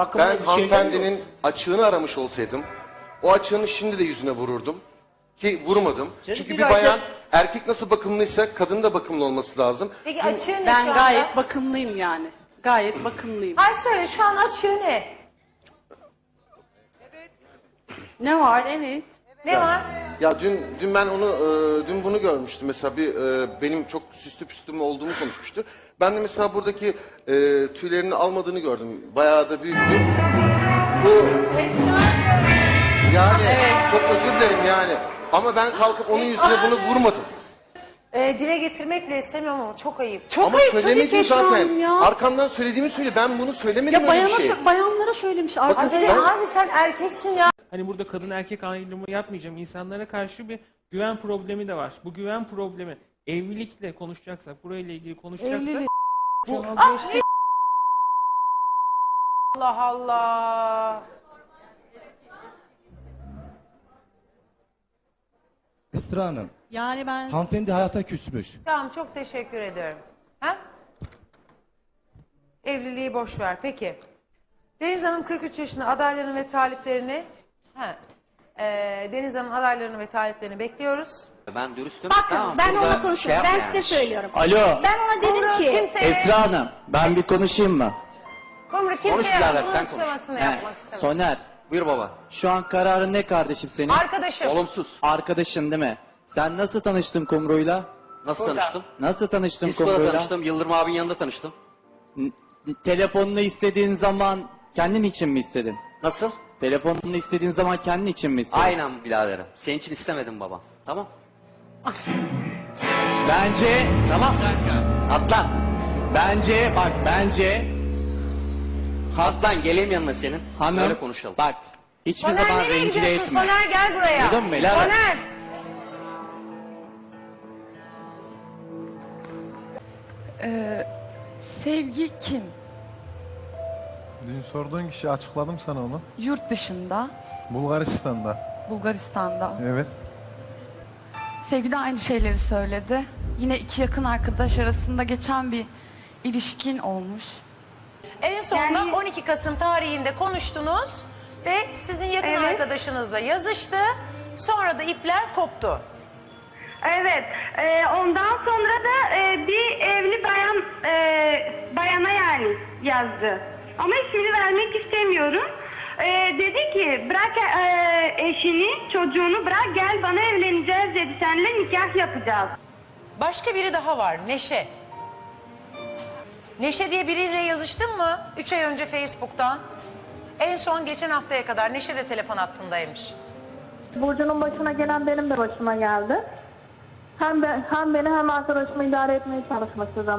bakımlı ben bir şeyler yok. hanımefendinin açığını aramış olsaydım o açığını şimdi de yüzüne vururdum. Ki vurmadım. Senin Çünkü bir bir erkek- bayan erkek nasıl bakımlıysa kadın da bakımlı olması lazım. Peki açığı ne şu Ben anda? gayet bakımlıyım yani. Gayet bakımlıyım. Hayır söyle şu an açığı ne? Ne var? Evet. Ne var? Ya dün dün ben onu e, dün bunu görmüştüm mesela bir e, benim çok süslü püslü olduğumu konuşmuştu. Ben de mesela buradaki e, tüylerini almadığını gördüm. Bayağı da büyüktü. Bu yani çok özür dilerim yani. Ama ben kalkıp onun yüzüne bunu vurmadım. Ee, dile getirmek bile istemiyorum ama çok ayıp. Çok Ama ayıp tabii söylemedim zaten. Ya. Arkamdan söylediğimi söyle. Ben bunu söylemedim Ya öyle bayana, bir şey. sö- bayanlara söylemiş Abi, arkadaşlar. abi sen erkeksin ya. Hani burada kadın erkek ayrımı yapmayacağım. İnsanlara karşı bir güven problemi de var. Bu güven problemi evlilikle konuşacaksak, burayla ilgili konuşacaksak Evlilik. bu O geçti. Allah Allah. Esra Hanım, Yani ben hanımefendi hayata küsmüş. Tamam çok teşekkür ederim. Ha? Evliliği boş ver. Peki. Deniz Hanım 43 yaşında adaylarını ve taliplerini ha. Ee, Deniz Hanım adaylarını ve taliplerini bekliyoruz. Ben dürüstüm. Bakın Tamam, ben burada ona konuşuyorum. şey ben size söylüyorum. Alo, Ben ona dedim ki Esra Hanım, ben bir konuşayım mı? Kumru Konuş birader, sen konuş. açıklamasını He, yapmak istemem. Soner, Buyur baba. şu an kararın ne kardeşim senin? Arkadaşım. Olumsuz. Arkadaşın değil mi? Sen nasıl tanıştın Kumru'yla? Nasıl Burada. tanıştım? Nasıl tanıştın Disko'da Kumru'yla? tanıştım. Yıldırım abinin yanında tanıştım. N- Telefonunu istediğin zaman kendin için mi istedin? Nasıl? Telefonunu istediğin zaman kendin için mi istedin? Aynen biraderim. Senin için istemedim baba. Tamam. Bence, Tamam. Atlan. bence, bak bence Atlan geleyim yanına senin. hanım, Öyle konuşalım. bak hiçbir Soner zaman nereye rencide gidiyorsun? etme. Soner gel buraya. Duydun mu? Soner. sevgi kim? Dün sorduğun kişi açıkladım sana onu. Yurt dışında, Bulgaristan'da. Bulgaristan'da. Evet. Sevgi de aynı şeyleri söyledi. Yine iki yakın arkadaş arasında geçen bir ilişkin olmuş. En sonunda 12 Kasım tarihinde konuştunuz ve sizin yakın arkadaşınızla yazıştı. Sonra da ipler koptu. Evet, e, ondan sonra da e, bir evli bayan e, bayana yani yazdı. Ama ismini vermek istemiyorum. E, dedi ki bırak e, eşini, çocuğunu bırak gel bana evleneceğiz dedi. Seninle nikah yapacağız. Başka biri daha var Neşe. Neşe diye biriyle yazıştın mı? 3 ay önce Facebook'tan. En son geçen haftaya kadar Neşe de telefon hattındaymış. Burcu'nun başına gelen benim de başıma geldi. Hem, hem beni hem arkadaşımı idare etmeye çalışması